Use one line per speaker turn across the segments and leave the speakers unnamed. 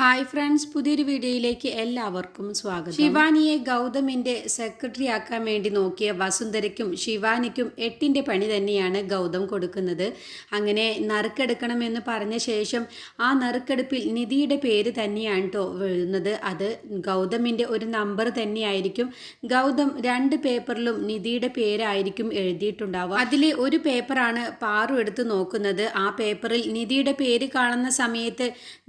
Hi friends പുതിയൊരു വീഡിയോയിലേക്ക് എല്ലാവർക്കും സ്വാഗതം. ശിവാനിയെ ഗൗതമിന്റെ സെക്രട്ടറി ആക്കാൻ വേണ്ടി നോക്കിയ വസുന്ധരയ്ക്കും ശിവാനിക്കും എട്ടിന്റെ പണി തന്നെയാണ് ഗൗതം കൊടുക്കുന്നത്. അങ്ങനെ നറുക്കെടുക്കണമെന്ന് പറഞ്ഞ ശേഷം ആ നറുക്കെടുപ്പിൽ നിധിയുടെ പേര് തന്നെയാണ് കേട്ടോ വീഴുന്നത് അത് ഗൗതമിന്റെ ഒരു നമ്പർ തന്നെയായിരിക്കും. ഗൗതം രണ്ട് പേപ്പറിലും നിധിയുടെ പേരായിരിക്കും എഴുതിയിട്ടുണ്ടാവുക. അതിലെ ഒരു പേപ്പറാണ് പാറു എടുത്ത് നോക്കുന്നത്. ആ പേപ്പറിൽ നിധിയുടെ പേര് കാണുന്ന സമയത്ത്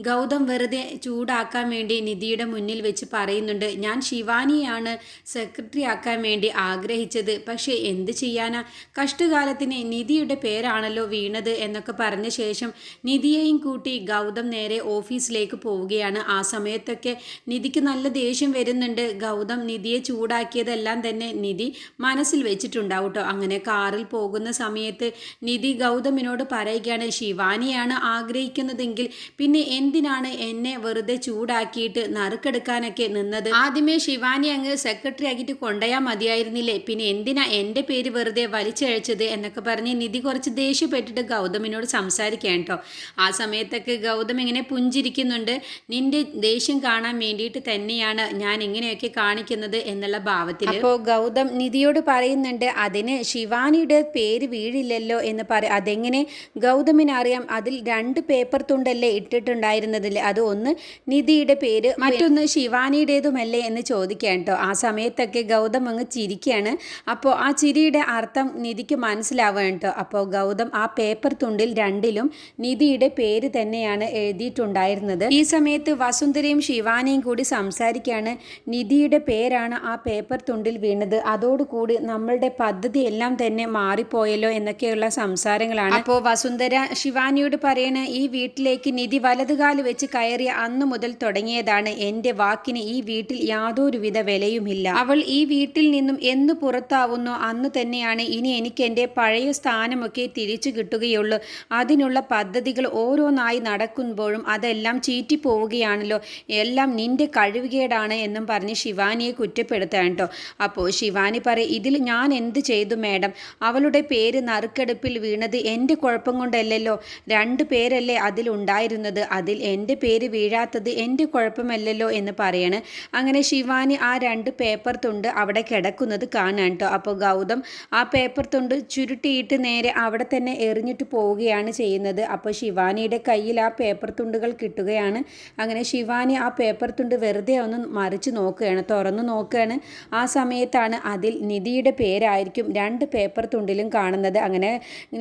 ഗൗതം വെറുതെ ചൂടാക്കാൻ വേണ്ടി നിധിയുടെ മുന്നിൽ വെച്ച് പറയുന്നുണ്ട്. ഞാൻ ശിവാനിയാണ് സെക്രട്ടറി ആക്കാൻ വേണ്ടി ആഗ്രഹിച്ചത്. പക്ഷേ എന്ത് ചെയ്യാനാ? കഷ്ടകാലത്തിന് നിധിയുടെ പേരാണല്ലോ വീണത് എന്നൊക്കെ പറഞ്ഞ ശേഷം നിധിയെയും കൂട്ടി ഗൗതം നേരെ ഓഫീസിലേക്ക് പോവുകയാണ്. ആ സമയത്തൊക്കെ നിധിക്ക് നല്ല ദേഷ്യം വരുന്നുണ്ട്. ഗൗതം നിധിയെ ചൂടാക്കിയതെല്ലാം തന്നെ നിധി മനസ്സിൽ വെച്ചിട്ടുണ്ടാവും കേട്ടോ. അങ്ങനെ കാറിൽ പോകുന്ന സമയത്ത് നിധി ഗൗതമിനോട് പറയുകയാണ് ശിവാനിയാണ് ആഗ്രഹിക്കുന്നതെങ്കിൽ പിന്നെ എന്തിനാണ് എന്നെ വെറുതെ ചൂടാക്കിയിട്ട് നറുക്കെടുക്കാനൊക്കെ നിന്നത്. ആദ്യമേ ശിവാനി അങ്ങ് സെക്രട്ടറി ആക്കിയിട്ട് കൊണ്ടുപോയാൽ മതിയായിരുന്നില്ലേ? പിന്നെ എന്തിനാ എന്റെ പേര് വെറുതെ വലിച്ചഴച്ചത് എന്നൊക്കെ പറഞ്ഞ് നിധി കുറച്ച് ദേഷ്യപ്പെട്ടിട്ട് ഗൗതമിനോട് സംസാരിക്കാൻ കേട്ടോ. ആ സമയത്തൊക്കെ ഗൗതം ഇങ്ങനെ പുഞ്ചിരിക്കുന്നുണ്ട്. നിന്റെ ദേഷ്യം കാണാൻ വേണ്ടിയിട്ട് തന്നെയാണ് ഞാൻ ഇങ്ങനെയൊക്കെ കാണിക്കുന്നത് എന്നുള്ള ഭാവത്തിൽ അപ്പോൾ ഗൗതം നിധിയോട് പറയുന്നുണ്ട് അതിന് ശിവാനിയുടെ പേര് വീഴില്ലല്ലോ എന്ന് പറ. അതെങ്ങനെ? ഗൗതമിനറിയാം അതിൽ രണ്ട് പേപ്പർ തുണ്ടല്ലേ ഇട്ടിട്ടുണ്ടായിരുന്നതിൽ അത് ഒന്ന് നിധിയുടെ പേര് മറ്റൊന്ന് ശിവാനിയുടേതുമല്ലേ എന്ന് ചോദിക്കാൻ കേട്ടോ. ആ സമയത്തൊക്കെ ഗൗതം അങ്ങ് ചിരിക്കുകയാണ്. അപ്പോൾ ആ ചിരിയുടെ അർത്ഥം നിധിക്ക് മനസ്സിലാവുക കേട്ടോ. അപ്പോൾ ഗൗതം ആ പേപ്പർ തുണ്ടിൽ രണ്ടിലും നിധിയുടെ പേര് തന്നെയാണ് എഴുതിയിട്ടുണ്ടായിരുന്നത്. ഈ സമയത്ത് വസുന്ധരയും ശിവാനിയും കൂടി സംസാരിക്കുകയാണ്. നിധിയുടെ പേരാണ് ആ പേപ്പർ തുണ്ടിൽ വീണത്. അതോടുകൂടി നമ്മളുടെ പദ്ധതി എല്ലാം തന്നെ മാറിപ്പോയല്ലോ എന്നൊക്കെയുള്ള സംസാരങ്ങളാണ്. അപ്പോൾ വസുന്ധര ശിവാനിയോട് പറയണ ഈ വീട്ടിലേക്ക് നിധി വലതുകാൽ വെച്ച് കയറിയ അന്നു മുതൽ തുടങ്ങിയതാണ് എന്റെ വാക്കിന് ഈ വീട്ടിൽ യാതൊരുവിധ വിലയുമില്ല. അവൾ ഈ വീട്ടിൽ നിന്നും എന്ന് പുറത്താവുന്നോ അന്ന് തന്നെയാണ് ഇനി എനിക്ക് എന്റെ പഴയ സ്ഥാനമൊക്കെ തിരിച്ചു കിട്ടുകയുള്ളൂ. അതിനുള്ള പദ്ധതികൾ ഓരോന്നായി നടക്കുമ്പോഴും അതെല്ലാം ചീറ്റിപ്പോവുകയാണല്ലോ. എല്ലാം നിന്റെ കഴിവുകേടാണ് എന്നും പറഞ്ഞ് ശിവാനിയെ കുറ്റപ്പെടുത്താൻ കേട്ടോ. അപ്പോൾ ശിവാനി പറയും ഇതിൽ ഞാൻ എന്ത് ചെയ്തു മാഡം? അവളുടെ പേര് നറുക്കെടുപ്പിൽ വീണത് എന്റെ കുഴപ്പം കൊണ്ടല്ലല്ലോ. രണ്ട് പേരല്ലേ അതിലുണ്ടായിരുന്നത് അതിൽ എന്റെ പേര് വീഴാത്തത് എന്റെ കുഴപ്പമല്ലല്ലോ എന്ന് പറയാണ്. അങ്ങനെ ശിവാനി ആ രണ്ട് പേപ്പർ തുണ്ട് അവിടെ കിടക്കുന്നത് കാണാൻ കേട്ടോ അപ്പോൾ ഗൗതം ആ പേപ്പർ തുണ്ട് ചുരുട്ടിയിട്ട് നേരെ അവിടെ തന്നെ എറിഞ്ഞിട്ട് പോവുകയാണ് ചെയ്യുന്നത്. അപ്പോൾ ശിവാനിയുടെ കയ്യിൽ ആ പേപ്പർ തുണ്ടുകൾ കിട്ടുകയാണ്. അങ്ങനെ ശിവാനി ആ പേപ്പർ തുണ്ട് വെറുതെ ഒന്ന് മറിച്ച് നോക്കുകയാണ് തുറന്നു നോക്കുകയാണ്. ആ സമയത്താണ് അതിൽ നിധിയുടെ പേരായിരിക്കും രണ്ട് പേപ്പർ തുണ്ടിലും കാണുന്നത്. അങ്ങനെ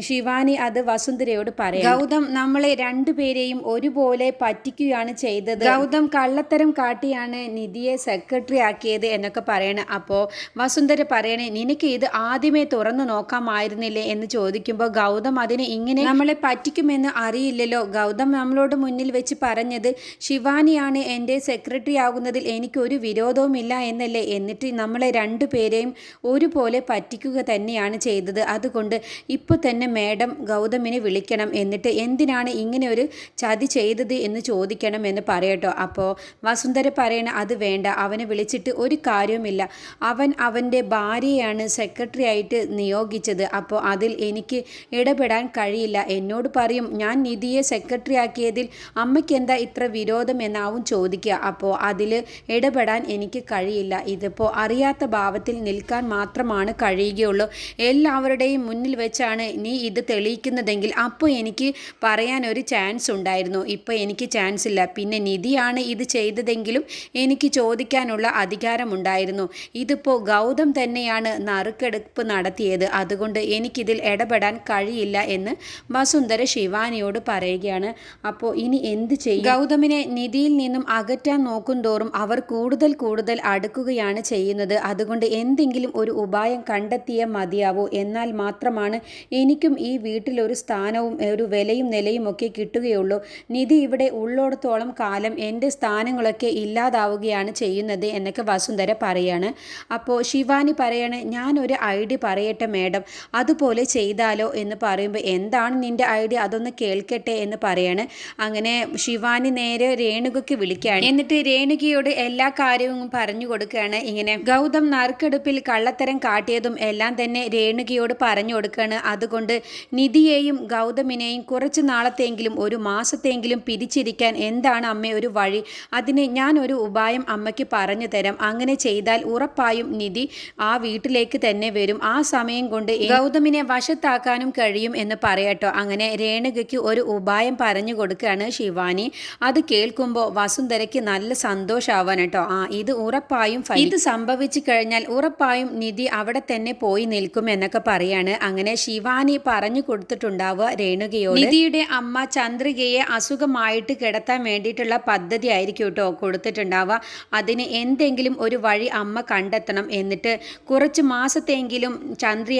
ശിവാനി അത് വസുന്ധരയോട് പറയാം ഗൗതം നമ്മളെ രണ്ടുപേരെയും ഒരുപോലെ പറ്റിക്കുകയാണ് ചെയ്തത്. ഗൗതം കള്ളത്തരം കാട്ടിയാണ് നിധിയെ സെക്രട്ടറി ആക്കിയത് എന്നൊക്കെ പറയണേ. അപ്പോൾ വസുന്ധര പറയണേ നിനക്ക് ഇത് ആദ്യമേ തുറന്നു നോക്കാമായിരുന്നില്ലേ? എന്ന് ചോദിക്കുമ്പോൾ ഗൗതം അതിനെ ഇങ്ങനെ നമ്മളെ പറ്റിക്കുമെന്ന് അറിയില്ലല്ലോ. ഗൗതം നമ്മളോട് മുന്നിൽ വെച്ച് പറഞ്ഞത് ശിവാനിയാണ്. എന്റെ സെക്രട്ടറി ആകുന്നതിൽ എനിക്കൊരു വിരോധവുമില്ല എന്നല്ലേ? എന്നിട്ട് നമ്മളെ രണ്ടു പേരെയും ഒരുപോലെ പറ്റിക്കുക തന്നെയാണ് ചെയ്തത്. അതുകൊണ്ട് ഇപ്പോൾ തന്നെ മാഡം ഗൗതമിനെ വിളിക്കണം. എന്നിട്ട് എന്തിനാണ് ഇങ്ങനെ ഒരു ചതി ചെയ്തത് എന്ന് ചോദിക്കണം എന്ന് പറയട്ടോ അപ്പോൾ വസുന്ധര പറയണ അത് വേണ്ട. അവനെ വിളിച്ചിട്ട് ഒരു കാര്യവുമില്ല. അവൻ അവന്റെ ഭാര്യയാണ് സെക്രട്ടറി ആയിട്ട് നിയോഗിച്ചത്. അപ്പോൾ അതിൽ എനിക്ക് ഇടപെടാൻ കഴിയില്ല. എന്നോട് പറയും ഞാൻ നിധിയെ സെക്രട്ടറി ആക്കിയതിൽ അമ്മയ്ക്ക് എന്താ ഇത്ര വിരോധം എന്നാവും ചോദിക്കുക. അപ്പോൾ അതിൽ ഇടപെടാൻ എനിക്ക് കഴിയില്ല. ഇതിപ്പോൾ അറിയാത്ത ഭാവത്തിൽ നിൽക്കാൻ മാത്രമാണ് കഴിയുകയുള്ളൂ. എല്ലാവരുടെയും മുന്നിൽ വെച്ചാണ് നീ ഇത് തെളിയിക്കുന്നതെങ്കിൽ അപ്പോൾ എനിക്ക് പറയാൻ ഒരു ചാൻസ് ഉണ്ടായിരുന്നു. ഇപ്പോൾ എനിക്ക് ചാൻസ് ഇല്ല. പിന്നെ നിധിയാണ് ഇത് ചെയ്തതെങ്കിലും എനിക്ക് ചോദിക്കാനുള്ള അധികാരമുണ്ടായിരുന്നു. ഇതിപ്പോൾ ഗൗതം തന്നെയാണ് നറുക്കെടുപ്പ് നടത്തിയത്. അതുകൊണ്ട് എനിക്കിതിൽ ഇടപെടാൻ കഴിയില്ല എന്ന് വസുന്ധര ശിവാനിയോട് പറയുകയാണ്. അപ്പോൾ ഇനി എന്ത് ചെയ്യും? ഗൗതമിനെ നിധിയിൽ നിന്നും അകറ്റാൻ നോക്കുന്തോറും അവർ കൂടുതൽ കൂടുതൽ അടുക്കുകയാണ് ചെയ്യുന്നത്. അതുകൊണ്ട് എന്തെങ്കിലും ഒരു ഉപായം കണ്ടെത്തിയേ മതിയാവൂ. എന്നാൽ മാത്രമാണ് എനിക്കും ഈ വീട്ടിലൊരു സ്ഥാനവും ഒരു വിലയും നിലയും ഒക്കെ കിട്ടുകയുള്ളൂ. നിധി ഇവിടെ ഉള്ളോടത്തോളം കാലം എന്റെ സ്ഥാനങ്ങളൊക്കെ ഇല്ലാതാവുകയാണ് ചെയ്യുന്നത് എന്നൊക്കെ വസുന്ധര പറയാണ്. അപ്പോൾ ശിവാനി പറയാണ് ഞാനൊരു ഐഡിയ പറയട്ടെ മാഡം. അതുപോലെ ചെയ്താലോ എന്ന് പറയുമ്പോൾ എന്താണ് നിന്റെ ഐഡിയ അതൊന്ന് കേൾക്കട്ടെ എന്ന് പറയാണ്. അങ്ങനെ ശിവാനി നേരെ രേണുകയ്ക്ക് വിളിക്കുകയാണ് എന്നിട്ട് രേണുകയോട് എല്ലാ കാര്യവും പറഞ്ഞു കൊടുക്കുകയാണ്. ഇങ്ങനെ ഗൗതം നറുക്കെടുപ്പിൽ കള്ളത്തരം കാട്ടിയതും എല്ലാം തന്നെ രേണുകയോട് പറഞ്ഞു കൊടുക്കുകയാണ്. അതുകൊണ്ട് നിധിയെയും ഗൗതമിനെയും കുറച്ച് നാളത്തെങ്കിലും ഒരു മാസത്തെങ്കിലും പിരിച്ചിരിക്കാൻ എന്ത് എന്താണ് അമ്മ ഒരു വഴി? അതിന് ഞാൻ ഒരു ഉപായം അമ്മയ്ക്ക് പറഞ്ഞു തരാം. അങ്ങനെ ചെയ്താൽ ഉറപ്പായും നിധി ആ വീട്ടിലേക്ക് തന്നെ വരും. ആ സമയം കൊണ്ട് ഗൗതമിനെ വശത്താക്കാനും കഴിയും എന്ന് പറയട്ടോ. അങ്ങനെ രേണുകയ്ക്ക് ഒരു ഉപായം പറഞ്ഞു കൊടുക്കുകയാണ് ശിവാനി. അത് കേൾക്കുമ്പോൾ വസുന്ധരയ്ക്ക് നല്ല സന്തോഷമാവാൻ കേട്ടോ ആ ഇത് ഉറപ്പായും ഇത് സംഭവിച്ചു കഴിഞ്ഞാൽ ഉറപ്പായും നിധി അവിടെ തന്നെ പോയി നിൽക്കും എന്നൊക്കെ പറയാണ്. അങ്ങനെ ശിവാനി പറഞ്ഞു കൊടുത്തിട്ടുണ്ടാവുക രേണുകയോട്. നിധിയുടെ അമ്മ ചന്ദ്രികയെ അസുഖമായിട്ട് കിടത്താൻ വേണ്ടിയിട്ടുള്ള പദ്ധതി ആയിരിക്കും കേട്ടോ കൊടുത്തിട്ടുണ്ടാവുക. അതിന് എന്തെങ്കിലും ഒരു വഴി അമ്മ കണ്ടെത്തണം എന്നിട്ട് കുറച്ച് മാസത്തെങ്കിലും ചന്ദ്രി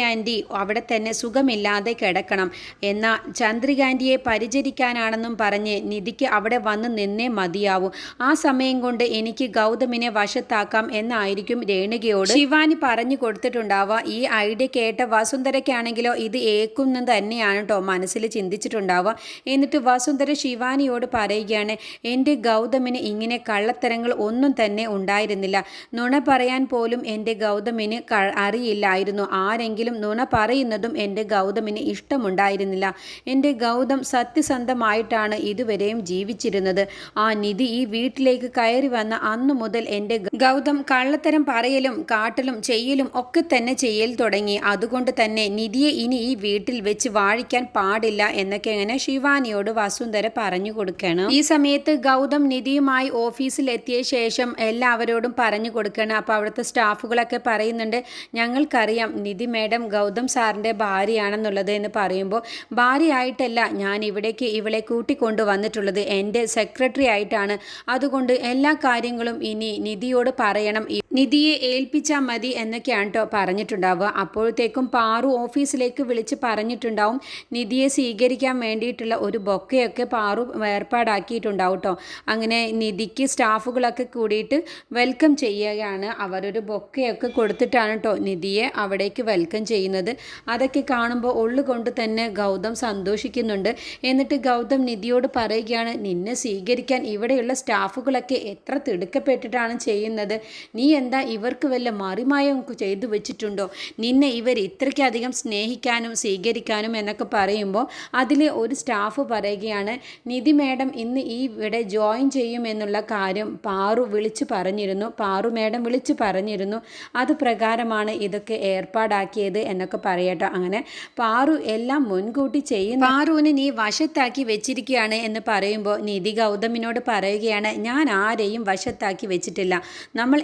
അവിടെ തന്നെ സുഖമില്ലാതെ കിടക്കണം. എന്നാൽ ചന്ദ്രികാന്റിയെ പരിചരിക്കാനാണെന്നും പറഞ്ഞ് നിധിക്ക് അവിടെ വന്ന് നിന്നേ മതിയാവൂ. ആ സമയം കൊണ്ട് എനിക്ക് ഗൗതമിനെ വശത്താക്കാം എന്നായിരിക്കും രേണുകയോട് ശിവാനി പറഞ്ഞു കൊടുത്തിട്ടുണ്ടാവുക. ഈ ഐഡിയ കേട്ട വസുന്ധരയ്ക്കാണെങ്കിലോ ഇത് ഏക്കുന്നത് തന്നെയാണ് കേട്ടോ മനസ്സിൽ ചിന്തിച്ചിട്ടുണ്ടാവുക. എന്നിട്ട് വസുന്ധര ശിവാനിയോട് പറയുകയാണ് എന്റെ ഗൗതമിന് ഇങ്ങനെ കള്ളത്തരങ്ങൾ ഒന്നും തന്നെ ഉണ്ടായിരുന്നില്ല. നുണ പറയാൻ പോലും എന്റെ ഗൗതമിന് അറിയില്ലായിരുന്നു. ആരെങ്കിലും നുണ പറയുന്നതും എന്റെ ഗൗതമിന് ഇഷ്ടമുണ്ടായിരുന്നില്ല. എന്റെ ഗൗതം സത്യസന്ധമായിട്ടാണ് ഇതുവരെയും ജീവിച്ചിരുന്നത്. ആ നിധി ഈ വീട്ടിലേക്ക് കയറി വന്ന അന്നു മുതൽ എന്റെ ഗൗതം കള്ളത്തരം പറയലും കാട്ടലും ചെയ്യലും ഒക്കെ തന്നെ ചെയ്യൽ തുടങ്ങി. അതുകൊണ്ട് തന്നെ നിധിയെ ഇനി ഈ വീട്ടിൽ വെച്ച് വാഴിക്കാൻ പാടില്ല എന്നൊക്കെ അങ്ങനെ ശിവാനിയോട് വസുന്ധര പറഞ്ഞു കൊടുക്കണം. ഈ സമയത്ത് ഗൗതം നിധിയുമായി ഓഫീസിൽ എത്തിയ ശേഷം എല്ലാവരോടും പറഞ്ഞു കൊടുക്കണം അപ്പോൾ അവിടുത്തെ സ്റ്റാഫുകളൊക്കെ പറയുന്നുണ്ട് ഞങ്ങൾക്കറിയാം നിധി മേഡം ഗൗതം സാറിന്റെ ഭാര്യയാണെന്നുള്ളത് എന്ന് പറയുമ്പോൾ ഭാര്യയായിട്ടല്ല ഞാൻ ഇവിടേക്ക് ഇവളെ കൂട്ടിക്കൊണ്ടു വന്നിട്ടുള്ളത്. എന്റെ സെക്രട്ടറി ആയിട്ടാണ്. അതുകൊണ്ട് എല്ലാ കാര്യങ്ങളും ഇനി നിധിയോട് പറയണം. നിധിയെ ഏൽപ്പിച്ചാൽ മതി എന്നൊക്കെയാണ് കേട്ടോ പറഞ്ഞിട്ടുണ്ടാവുക. അപ്പോഴത്തേക്കും പാറു ഓഫീസിലേക്ക് വിളിച്ച് പറഞ്ഞിട്ടുണ്ടാവും നിധിയെ സ്വീകരിക്കാൻ വേണ്ടിയിട്ടുള്ള ഒരു ബൊക്കയൊക്കെ പാറു ഏർപ്പാടാക്കിയിട്ടുണ്ടാവും കേട്ടോ അങ്ങനെ നിധിക്ക് സ്റ്റാഫുകളൊക്കെ കൂടിയിട്ട് വെൽക്കം ചെയ്യുകയാണ്. അവരൊരു ബൊക്കയൊക്കെ കൊടുത്തിട്ടാണ് കേട്ടോ നിധിയെ അവിടേക്ക് വെൽക്കം ചെയ്യുന്നത്. അതൊക്കെ കാണുമ്പോൾ ഉള്ളുകൊണ്ട് തന്നെ ഗൗതം സന്തോഷിക്കുന്നുണ്ട്. എന്നിട്ട് ഗൗതം നിധിയോട് പറയുകയാണ് നിന്നെ സ്വീകരിക്കാൻ ഇവിടെയുള്ള സ്റ്റാഫുകളൊക്കെ എത്ര തിടുക്കപ്പെട്ടിട്ടാണ് ചെയ്യുന്നത്? നീ എന്താ ഇവർക്ക് വല്ല മറിമായം ചെയ്തു വെച്ചിട്ടുണ്ടോ? നിന്നെ ഇവർ ഇത്രയ്ക്കധികം സ്നേഹിക്കാനും സ്വീകരിക്കാനും എന്നൊക്കെ പറയുമ്പോൾ അതിലെ ഒരു സ്റ്റാഫ് പറയുകയാണ് നിധി മാഡം ഇന്ന് ഈ ഇവിടെ ജോയിൻ ചെയ്യുമെന്നുള്ള കാര്യം പാറു വിളിച്ചു പറഞ്ഞിരുന്നു. പാറു മാഡം വിളിച്ചു പറഞ്ഞിരുന്നു. അത് പ്രകാരമാണ് ഇതൊക്കെ ഏർപ്പാടാക്കിയത് എന്നൊക്കെ പറയട്ടോ. അങ്ങനെ പാറു എല്ലാം മുൻകൂട്ടി ചെയ്യും പാറുവിന് നീ വശത്താക്കി വെച്ചിരിക്കുകയാണ് എന്ന് പറയുമ്പോൾ നിധി ഗൗതമിനോട് പറയുകയാണ് ഞാൻ ആരെയും വശത്താക്കി വെച്ചിട്ടില്ല. നമ്മൾ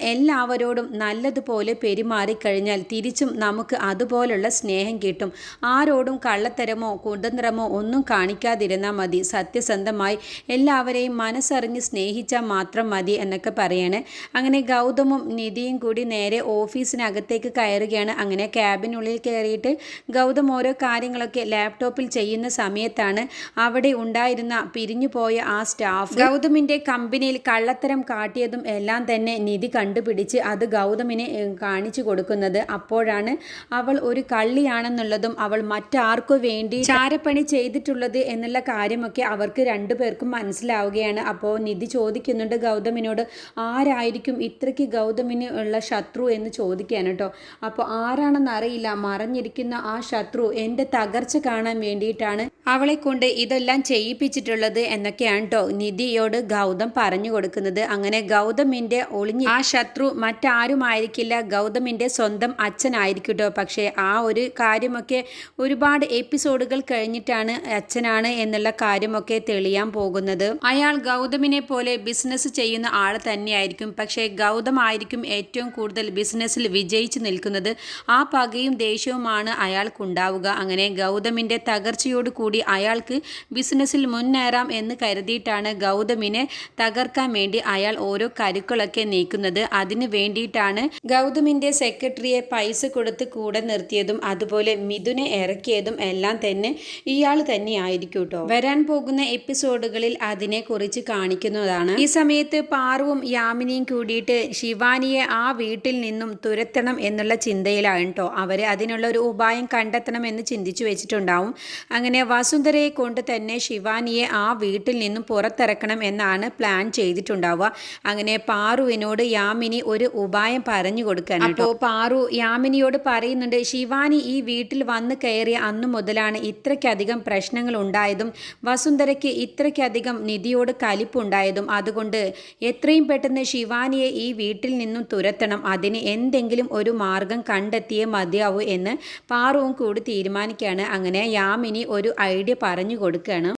എല്ലാവരോടും നല്ലതുപോലെ പെരുമാറിക്കഴിഞ്ഞാൽ തിരിച്ചും നമുക്ക് അതുപോലുള്ള സ്നേഹം കിട്ടും. ആരോടും കള്ളത്തരമോ കുതന്ത്രമോ ഒന്നും കാണിക്കാതിരുന്നാൽ മതി. സത്യസന്ധമായി എല്ലാവരെയും മനസ്സറിഞ്ഞ് സ്നേഹിച്ചാൽ മാത്രം മതി എന്നൊക്കെ പറയാണ്. അങ്ങനെ ഗൗതമും നിധിയും കൂടി നേരെ ഓഫീസിനകത്തേക്ക് കയറുകയാണ്. അങ്ങനെ ക്യാബിനുള്ളിൽ കയറിയിട്ട് ഗൗതം ഓരോ കാര്യങ്ങളൊക്കെ ലാപ്ടോപ്പിൽ ചെയ്യുന്ന സമയത്താണ് അവിടെ ഉണ്ടായിരുന്ന പിരിഞ്ഞു പോയ ആ സ്റ്റാഫ് ഗൗതമിന്റെ കമ്പനിയിൽ കള്ളത്തരം കാട്ടിയതും എല്ലാം തന്നെ നിധി കണ്ടുപിടിച്ച് അത് ഗൗതമിനെ കാണിച്ചു കൊടുക്കുന്നത്. അപ്പോഴാണ് അവൾ ഒരു കള്ളിയാണെന്നുള്ളതും അവൾ മറ്റാർക്കു വേണ്ടി ചാരപ്പണി ചെയ്തിട്ടുള്ളത് എന്നുള്ള കാര്യമൊക്കെ അവർക്ക് രണ്ടുപേർക്കും മനസ്സിലാവുകയാണ്. അപ്പോൾ നിധി ചോദിക്കുന്നുണ്ട് ഗൗതമിനോട് ആരായിരിക്കും ഇത്രയ്ക്ക് ഗൗതമിന് ഉള്ള ശത്രു എന്ന് ചോദിക്കുകയാണ് കേട്ടോ അപ്പോൾ ആരാണെന്ന് അറിയില്ല മറഞ്ഞിരിക്കുന്ന ആ ശത്രു എന്റെ തകർച്ച കാണാൻ വേണ്ടിയിട്ടാണ് അവളെ കൊണ്ട് ഇതെല്ലാം ചെയ്യിപ്പിച്ചിട്ടുള്ളത് എന്നൊക്കെയാണ് കേട്ടോ നിധിയോട് ഗൗതം പറഞ്ഞു കൊടുക്കുന്നത്. അങ്ങനെ ഗൗതമിന്റെ ഒളിഞ്ഞ് ആ ശത്രു മറ്റാരുമായിരിക്കില്ല. ഗൗതമിന്റെ സ്വന്തം അച്ഛനായിരിക്കും കേട്ടോ പക്ഷേ ആ ഒരു കാര്യമൊക്കെ ഒരുപാട് എപ്പിസോഡുകൾ കഴിഞ്ഞിട്ടാണ് അച്ഛനാണ് എന്നുള്ള കാര്യമൊക്കെ തെളിയാൻ പോകുന്നത്. അയാൾ ഗൗതമിനെ പോലെ ബിസിനസ് ചെയ്യുന്ന ആൾ തന്നെയായിരിക്കും. പക്ഷേ ഗൗതം ആയിരിക്കും ഏറ്റവും കൂടുതൽ ബിസിനസ്സിൽ വിജയിച്ചു നിൽക്കുന്നത്. ആ പകയും ദേഷ്യവുമാണ് അയാൾക്കുണ്ടാവുക. അങ്ങനെ ഗൗതമിന്റെ തകർച്ചയോട് കൂടി അയാൾക്ക് ബിസിനസ്സിൽ മുന്നേറാം എന്ന് കരുതിയിട്ടാണ് ഗൗതമിനെ തകർക്കാൻ വേണ്ടി അയാൾ ഓരോ കരുക്കളൊക്കെ നീക്കുന്നത്. അതിന് വേണ്ടിയിട്ടാണ് ഗൗതമിന്റെ സെക്രട്ടറിയെ പൈസ കൊടുത്ത് കൂടെ നിർത്തിയതും അതുപോലെ മിഥുനെ ഇറക്കിയതും എല്ലാം തന്നെ ഇയാൾ തന്നെയായിരിക്കും കേട്ടോ. വരാൻ പോകുന്ന എപ്പിസോഡുകളിൽ അതിനെക്കുറിച്ച് കാണിക്കുന്നതാണ്. ഈ സമയത്ത് പാർവും യാമിനിയും കൂടിയിട്ട് ശിവാനിയെ ആ വീട്ടിൽ നിന്നും തുരത്തണം എന്നുള്ള ചിന്തയിലാണ് കേട്ടോ. അവർ അതിനുള്ള ഒരു ഉപായം കണ്ടെത്തണം എന്ന് ചിന്തിച്ചു വെച്ചിട്ടുണ്ടാവും. അങ്ങനെ വസുന്ധരയെ കൊണ്ട് തന്നെ ശിവാനിയെ ആ വീട്ടിൽ നിന്നും പുറത്തിറക്കണം എന്നാണ് പ്ലാൻ ചെയ്തിട്ടുണ്ടാവുക. അങ്ങനെ പാറുവിനോട് യാമിനി ഒരു ഉപായം പറഞ്ഞു കൊടുക്കാൻ അപ്പോൾ പാറു യാമിനിയോട് പറയുന്നുണ്ട് ശിവാനി ഈ വീട്ടിൽ വന്ന് കയറിയ അന്നു മുതലാണ് ഇത്രയ്ക്കധികം പ്രശ്നങ്ങൾ ഉണ്ടായതും വസുന്ധരയ്ക്ക് ഇത്രയ്ക്കധികം നിധിയോട് കലിപ്പുണ്ടായതും. അതുകൊണ്ട് എത്രയും പെട്ടെന്ന് ശിവാനിയെ ഈ വീട്ടിൽ നിന്നും തുരത്തണം. അതിന് എന്തെങ്കിലും ഒരു മാർഗം കണ്ടെത്തിയേ മതിയാവൂ എന്ന് പാറുവും കൂടി തീരുമാനിക്കുകയാണ്. അങ്ങനെ യാമിനി ഒരു ഐഡിയ പറഞ്ഞു കൊടുക്കുകയാണ്